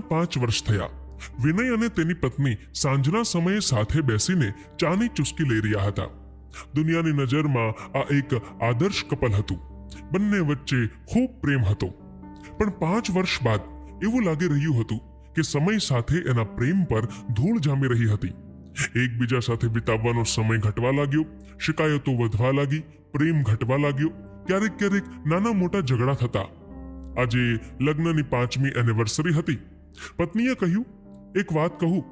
પાંચ વર્ષ થયા. વિનય અને તેની પત્ની સાંજના સમયે સાથે બેસીને ચાની ચુસ્કી લઈ રહ્યા હતા. દુનિયાની નજરમાં આ એક આદર્શ કપલ હતું. બંને વચ્ચે ખૂબ પ્રેમ હતો. પણ પાંચ વર્ષ બાદ એવું લાગી રહ્યું હતું કે સમય સાથે એના પ્રેમ પર ધૂળ જામી રહી હતી. એકબીજા સાથે વિતાવવાનો સમય ઘટવા લાગ્યો, શિકાયતો વધવા લાગી, પ્રેમ ઘટવા લાગ્યો, ક્યારેક ક્યારેક નાના મોટા ઝઘડા થતા. આજે લગ્નની પાંચમી એનિવર્સરી હતી. પત્નીએ કહ્યું, એક વાત કહું.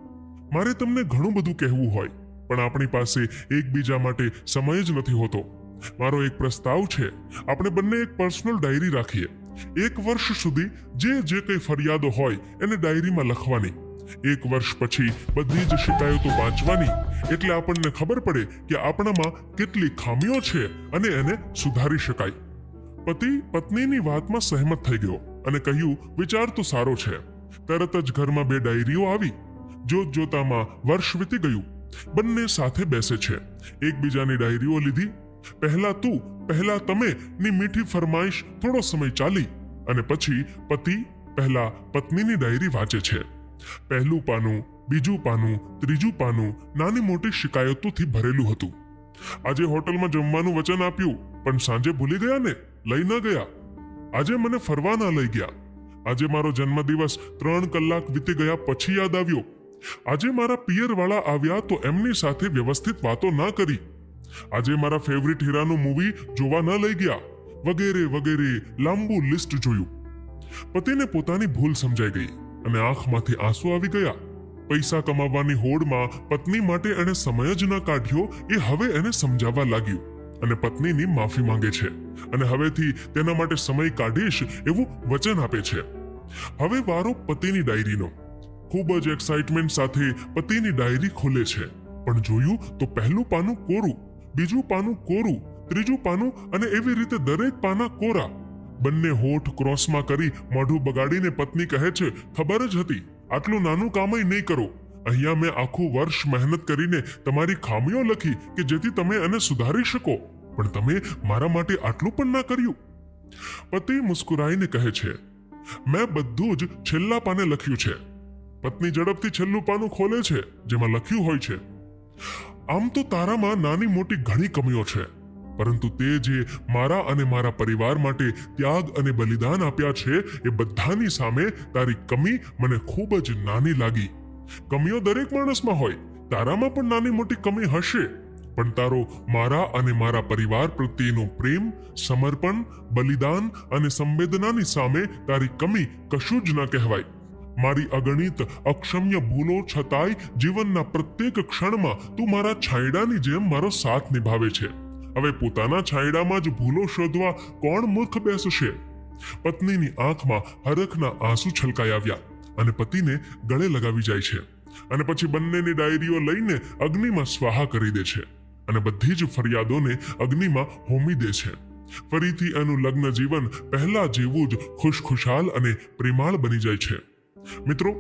મારે તમને ઘણું બધું કહેવું હોય, પણ આપણી પાસે એકબીજા માટે સમય જ નથી હોતો. મારો એક પ્રસ્તાવ છે, આપણે બંને એક પર્સનલ ડાયરી રાખીએ. એક વર્ષ સુધી જે જે કંઈ ફરિયાદો હોય, એને ડાયરીમાં લખવાની. એક વર્ષ પછી બધી જ શિકાયતો વાંચવાની. એટલે આપણને ખબર પડે કે આપણામાં કેટલી ખામીઓ છે અને એને સુધારી શકાય. પતિ પત્નીની વાતમાં સહેમત થઈ ગયો અને કહ્યું, વિચાર તો સારો છે. તરત જ ઘરમાં બે ડાયરીઓ આવી. જોત જોતામાં વર્ષ વીતી ગયું. બંને સાથે બેસે છે. એકબીજાની ડાયરીઓ લીધી. પહેલા તું, પહેલા તમે ની મીઠી ફરમાઈશ થોડો સમય ચાલી. અને પછી પતિ, પહેલા પત્નીની ડાયરી વાંચે છે. પહેલું પાનું, બીજું પાનું, ત્રીજું પાનું નાની મોટી શિકાયતોથી ભરેલું હતું. આજે હોટલમાં જમવાનું વચન આપ્યું, પણ સાંજે ભૂલી ગયા ને? લઈ ન ગયા. આજે મને ફરવા ના લઈ ગયા. આજે મારો જન્મદિવસ ત્રણ કલાક વીતી ગયા પછી યાદ આવ્યો. આજે મારા પિયરવાળા આવ્યા તો એમની સાથે વ્યવસ્થિત વાતો ના કરી. આજે મારા ફેવરિટ હીરાનું મૂવી જોવા ન લઈ ગયા. વગેરે વગેરે લાંબુ લિસ્ટ જોયું. પતિને પોતાની ભૂલ સમજાઈ ગઈ અને આંખમાંથી આંસુ આવી ગયા. પૈસા કમાવવાની હોડમાં પત્ની માટે એણે સમય જ ન કાઢ્યો, એ હવે એને સમજાવવા લાગ્યું. અને પત્નીની માફી માંગે છે. અને હવેથી તેના માટે સમય કાઢીશ એવું વચન આપે છે. હવે વારો પતિની ડાયરીનો. ખૂબ જ એક્સાઇટમેન્ટ સાથે પતિની ડાયરી ખોલે છે. પણ જોયું તો પહેલું પાનું કોરું, બીજું પાનું કોરું, ત્રીજું પાનું અને એવી રીતે દરેક પાના કોરા. બંને હોઠ ક્રોસમાં કરી મોઢું બગાડીને પત્ની કહે છે, ખબર જ હતી, આટલું નાનું કામય નહીં કરો. અહીંયા મેં આખું વર્ષ મહેનત કરીને તમારી ખામીઓ લખી કે જેથી તમે એને સુધારી શકો. પણ તમે મારા માટે આટલું પણ ના કર્યું. પતિ મુસ્કુરાઈને કહે છે, મેં બધું જ છેલ્લા પાને લખ્યું છે. પત્ની ઝડપથી છેલ્લું પાનું ખોલે છે, જેમાં લખ્યું હોય છે, આમ તો તારામાં નાની મોટી ઘણી કમીઓ છે, પરંતુ તે જે મારા અને મારા પરિવાર માટે ત્યાગ અને બલિદાન આપ્યા છે, એ બધાની સામે તારી કમી મને ખૂબ જ નાની લાગી. કમીઓ દરેક માણસમાં હોય. તારામાં પણ નાની મોટી કમી હશે. પણ તારો મારા અને મારા પરિવાર પ્રત્યેનો પ્રેમ, સમર્પણ, બલિદાન અને સંવેદનાની સામે તારી કમી કશું જ ન કહેવાય. મારી અગણિત અક્ષમ્ય ભૂલો છતાંય જીવનના પ્રત્યેક ક્ષણમાં તું મારા છાંયડાની જેમ મારો સાથ નિભાવે છે. હવે પોતાના છાંયડામાં જ ભૂલો શોધવા કોણ મૂર્ખ બેસશે? પત્નીની આંખમાં હરખના આંસુ છલકાઈ આવ્યા. અને પતિને ગળે લગાવી જાય છે. અને પછી બંનેની ડાયરીઓ લઈને અગ્નિમાં સ્વાહા કરી દે છે. અને બધી જ ફરિયાદોને અગ્નિમાં હોમી દે છે. ફરીથી એનું લગ્ન જીવન પહેલા જેવું જ ખુશખુશાલ અને પ્રેમાળ બની જાય છે. મિત્રો,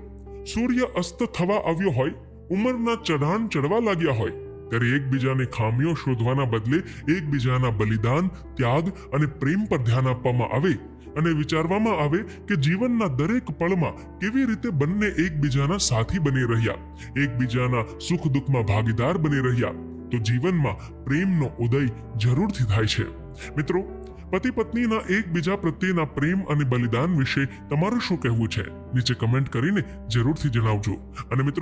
સૂર્ય અસ્ત થવા આવ્યો હોય, ઉંમરના ચઢાણ ચડવા લાગ્યા હોય ત્યારે એકબીજાની ખામીઓ શોધવાના બદલે એકબીજાના બલિદાન, ત્યાગ અને પ્રેમ પર ધ્યાન આપવામાં આવે અને વિચારવામાં આવે કે જીવનના દરેક પળમાં કેવી રીતે બંને એકબીજાના સાથી બની રહ્યા, એકબીજાના સુખ દુઃખમાં ભાગીદાર બની રહ્યા. તો જીવનમાં પ્રેમનો ઉદય જરૂરથી થાય છે. મિત્રો, પતિ પત્નીના એકબીજા પ્રત્યેના પ્રેમ અને બલિદાન વિશે તમારું શું કહેવું છે? નીચે કમેન્ટ કરીને જરૂરથી જણાવજો. અને મિત્રો